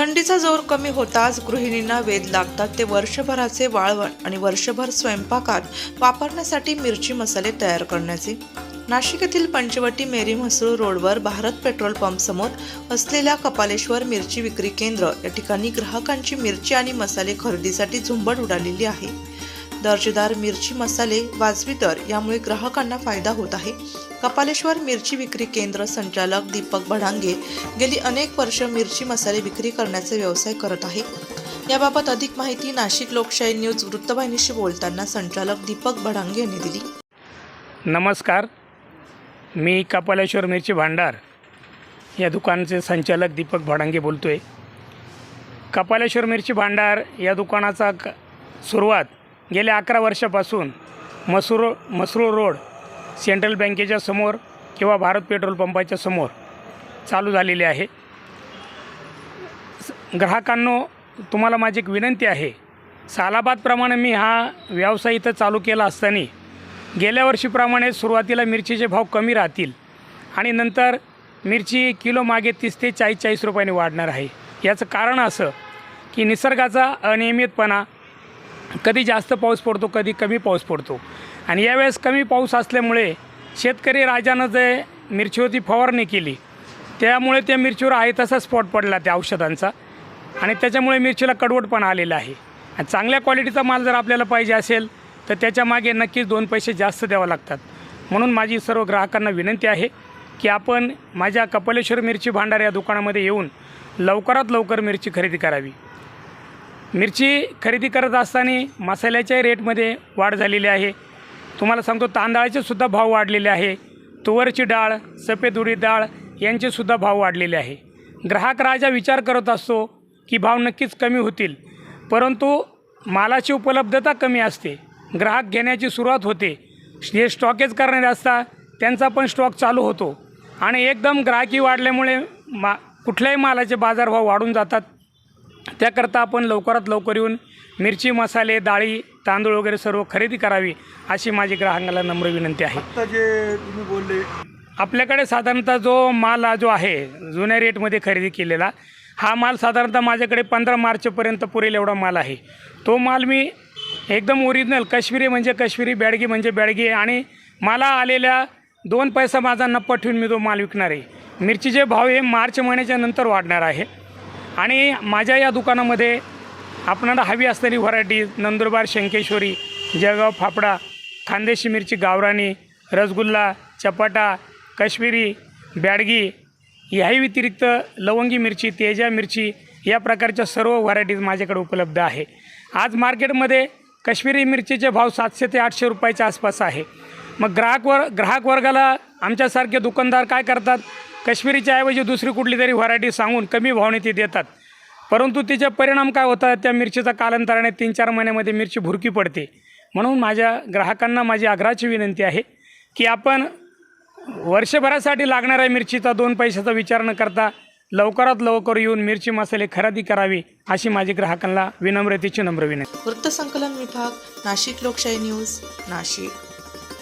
थंडीचा जोर कमी होताच गृहिणींना वेध लागतात. ते वर्षभराचे वाळवण आणि वर्षभर स्वयंपाकात वापरण्यासाठी मिरची मसाले तयार करण्याचे. नाशिक येथील पंचवटी मेरी म्हसरूळ रोडवर भारत पेट्रोल पंप समोर असलेल्या कपालेश्वर मिरची विक्री केंद्र या ठिकाणी ग्राहकांची मिरची आणि मसाले खरेदीसाठी झुंबड उडालेली आहे. दर्जेदार मिरची मसाले वाजवी दर यामुळे ग्राहकांना फायदा होत आहे. कपालेश्वर मिरची विक्री केंद्र संचालक दीपक भडांगे गेली अनेक वर्ष मिरची मसाले विक्री करण्याचे व्यवसाय करत आहे याबाबत अधिक माहिती नाशिक लोकशाही न्यूज वृत्तवाहिनीशी बोलताना संचालक दीपक भडांगे यांनी दिली. नमस्कार. मी कपालेश्वर मिरची भांडार या दुकानाचे संचालक दीपक भडांगे बोलतो आहे कपालेश्वर मिरची भांडार या दुकानाचा क सुरुवात गेल्या अकरा वर्षापासून मसूर मसरूळ रोड सेंट्रल बँकेच्या समोर किंवा भारत पेट्रोल पंपाच्या समोर चालू झालेली आहे. स- ग्राहकांनो तुम्हाला माझी एक विनंती आहे. सालाबादप्रमाणे मी हा व्यवसाय इथं चालू केला असताना गेल्या वर्षीप्रमाणे सुरुवातीला मिरचीचे भाव कमी राहतील आणि नंतर मिरची किलो मागे तीस ते चाळीस चाळीस रुपयाने वाढणार आहे. याचं कारण असं की निसर्गाचा अनियमितपणा कधी जास्त पाऊस पडतो कधी कमी पाऊस पडतो. आणि यावेळेस कमी पाऊस असल्यामुळे शेतकरी राजानं जे मिरचीवरती फवारणी केली त्यामुळे त्या मिरचीवर आहे तसा स्पॉट पडला त्या औषधांचा. आणि त्याच्यामुळे मिरचीला कडवटपणा आलेला आहे. आणि चांगल्या क्वालिटीचा माल जर आपल्याला पाहिजे असेल तर त्याच्यामागे नक्कीच दोन पैसे जास्त द्यावं लागतात. म्हणून माझी सर्व ग्राहकांना विनंती आहे की आपण माझ्या कपालेश्वर मिरची भांडार या दुकानामध्ये येऊन लवकरात लवकर मिरची खरेदी करावी. मिरची खरेदी करत असताना मसाल्याच्याही रेटमध्ये वाढ झालेली आहे. तुम्हाला सांगतो तांदळाचे सुद्धा भाव वाढलेले आहे. तुवरची डाळ सफेद उडी डाळ यांचे सुद्धा भाव वाढलेले आहे. ग्राहक राजा विचार करत असतो की भाव नक्कीच कमी होतील परंतु मालाची उपलब्धता कमी असते. ग्राहक घेण्याची सुरुवात होते. जे स्टॉकेज करणारे असतात त्यांचा पण स्टॉक चालू होतो. आणि एकदम ग्राहकी वाढल्यामुळे मा कुठल्याही मालाचे बाजारभाव वाढून जातात. त्याकरता आपण लवकरात लवकर येऊन मिरची मसाले डाळी तांदूळ वगैरे सर्व खरेदी करावी अशी माझी ग्राहकाला नम्र विनंती आहे. जे तुम्ही बोलले आपल्याकडे साधारणतः जो माल हा जो आहे जुन्या रेटमध्ये खरेदी केलेला हा माल साधारणतः माझ्याकडे पंधरा मार्चपर्यंत पुरेल एवढा माल आहे. तो माल मी एकदम ओरिजिनल काश्मीरी म्हणजे काश्मीरी बॅडगी म्हणजे बॅडगी आणि मला आलेल्या दोन पैसा माझा नप्पा ठेवून मी तो माल विकणार आहे. मिरचीचे भाव हे मार्च महिन्याच्या नंतर वाढणार आहे. आणि माझ्या या दुकानामध्ये आपणाला हवी असणारी व्हरायटी नंदुरबार शंकेश्वरी जळगाव फाफडा खानदेशी मिरची गावरानी रसगुल्ला चपाटा काश्मीरी बॅडगी याही व्यतिरिक्त लवंगी मिरची तेजा मिरची या प्रकारच्या सर्व व्हरायटीज माझ्याकडे उपलब्ध आहे. आज मार्केटमध्ये काश्मीरी मिरचीचे भाव सातशे ते आठशे रुपयाच्या आसपास आहे. मग ग्राहक वर ग्राहक वर्गाला आमच्यासारखे दुकानदार काय करतात? काश्मीरीच्या ऐवजी दुसरी कुठली तरी व्हरायटी सांगून कमी भावने ती देतात. परंतु तिचे परिणाम काय होतात? त्या मिरचीचा कालांतराने तीन चार महिन्यामध्ये मिरची भुरकी पडते. म्हणून माझ्या ग्राहकांना माझी आग्रहाची विनंती आहे की आपण वर्षभरासाठी लागणाऱ्या मिरचीचा दोन पैशाचा विचार न करता लवकरात लवकर येऊन मिरची मसाले खरेदी करावी अशी माझी ग्राहकांना विनम्रतेची नम्र विनंती. वृत्तसंकलन विभाग नाशिक लोकशाही न्यूज नाशिक.